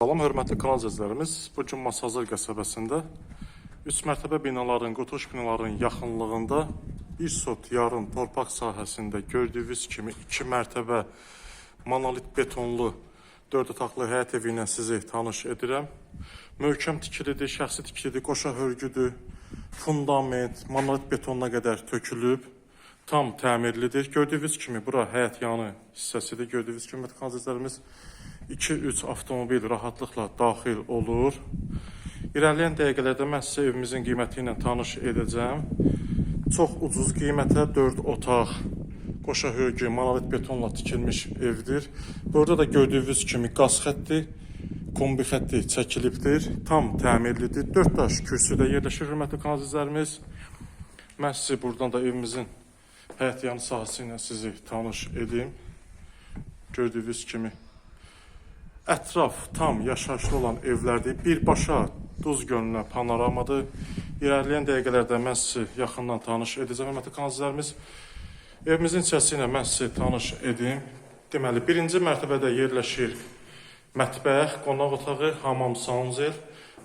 Salam, hörmətli kanal izləyicilərimiz. Bu gün Masazır qəsəbəsində 3 mərtəbə binaların, qotuş binaların yaxınlığında bir sot yarım torpaq sahəsində gördüyünüz kimi 2 mərtəbə monolit betonlu 4 otaqlı həyət evi ilə sizi tanış edirəm. Möhkəm tikilidir, şəxsi tikilidir, qoşa hörgüdür, fundament, monolit betonuna qədər tökülüb, tam təmirlidir. Gördüyünüz kimi bura həyət yanı hissəsidir. Gördüyünüz kimi kanal izləyicilərimiz 2-3 avtomobil rahatlıqla daxil olur. İrəliyən dəqiqələrdə mən sizə evimizin qiyməti ilə tanış edəcəm. Çox ucuz qiymətə 4 otaq, qoşa hörgü, monolit betonla tikilmiş evdir. Burada da gördüyünüz kimi qaz xətti, kombi xətti çəkilibdir. Tam təmirlidir. 4 daş kürsüdə yerləşir hörmətli kanal izləyicilərimiz. Mən sizi buradan da evimizin həyət yanı sahəsi ilə sizi tanış edim. Gördüyünüz kimi Ətraf tam yaşayışlı olan evlərdir. Birbaşa Duz gölünə panoramadır. İrəliyən dəqiqələrdə mən sizi yaxından tanış edəcəm, hörmətli izləyicilərimiz. Evimizin içərisi ilə mən sizi tanış edim. Deməli, birinci mərtəbədə yerləşir mətbəx, qonaq otağı, hamam, saunzel.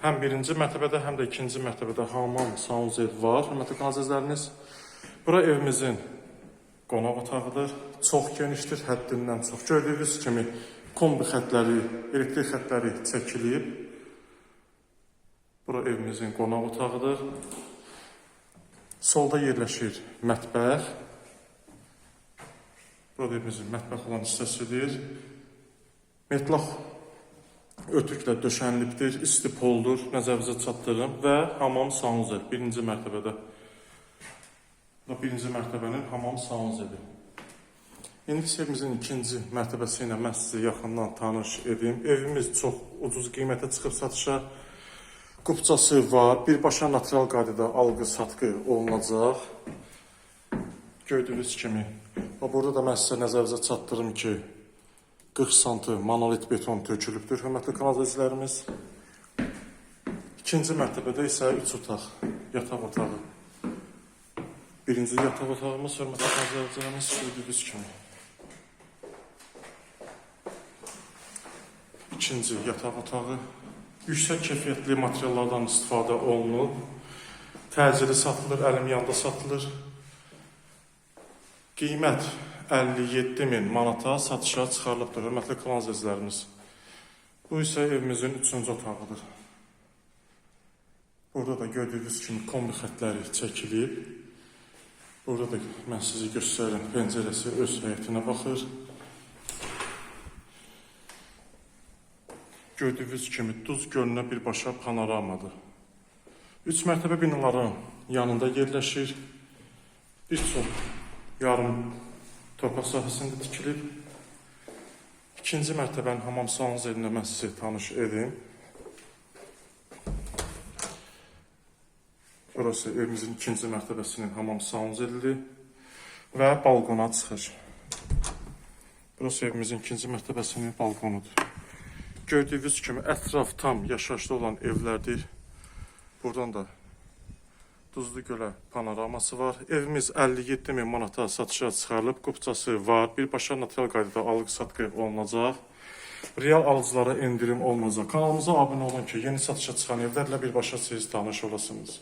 Həm birinci mərtəbədə, həm də ikinci mərtəbədə hamam, saunzel var, hörmətli izləyicilərimiz. Bura evimizin qonaq otağıdır. Çox genişdir, həddindən çox. Gördüyünüz kimi kombi xətləri, elektrik xətləri çəkilib. Bura evimizin qonaq otağıdır. Solda yerləşir mətbəx. Burada evimizin mətbəx olan hissəsidir. Metlaq ötüklə döşənlibdir, isti poldur, nəzərinizə çatdırırım və hamam sanuzel birinci mərtəbədə. Bu birinci mərtəbənin hamam sanuzeli. Evimizin ikinci mərtəbəsi ilə mən sizi yaxından tanış edim. Evimiz çox ucuz qiymətə çıxıb satışa. Qupçası var. Birbaşa natural qaydada alqı-satqı olunacaq. Gördüyünüz kimi. Burada da mən sizə nəzərinizə çatdırım ki, 40 santı monolit beton tökülübdür, hörmətli kanal izləyicilərimiz. İkinci mərtəbədə isə 3 otaq, yataq otağı. Birinci yataq otağımız hörmətli kanal izləyicilərimiz gördüyünüz kimi. İkinci yataq otağı. Yüksək keyfiyyətli materiallardan istifadə olunub. Təcili satılır, əlim yanda satılır. Qiymət 57 min manata satışa çıxarılıbdır, hörmətli kanal izləyicilərimiz. Bu isə evimizin üçüncü otağıdır. Burada da gördüyünüz kimi kombi xətləri çəkilib. Burada da mən sizi göstərirəm, pəncərəsi öz həyətinə baxır. Gördüyünüz kimi Duz gölünə birbaşa panoramadır. 3 mərtəbə binaların yanında yerləşir. Bir çox yarım torpaq sahəsində tikilib. İkinci mərtəbənin hamam salonuz elinə mən sizi tanış edim. Burası evimizin ikinci mərtəbəsinin hamam salonuz elidir və balkona çıxır. Burası evimizin ikinci mərtəbəsinin balkonudur. Gördüyünüz kimi ətraf tam yaşayışlı olan evlərdir. Buradan da Duzlu gölə panoraması var. Evimiz 57 min manata satışa çıxarılıb. Qupçası var. Birbaşa natural qaydada alıq-satqı olunacaq. Real alıcılara endirim olmayacaq. Kanalımıza abunə olun ki, yeni satışa çıxan evlərlə birbaşa siz tanış olasınız.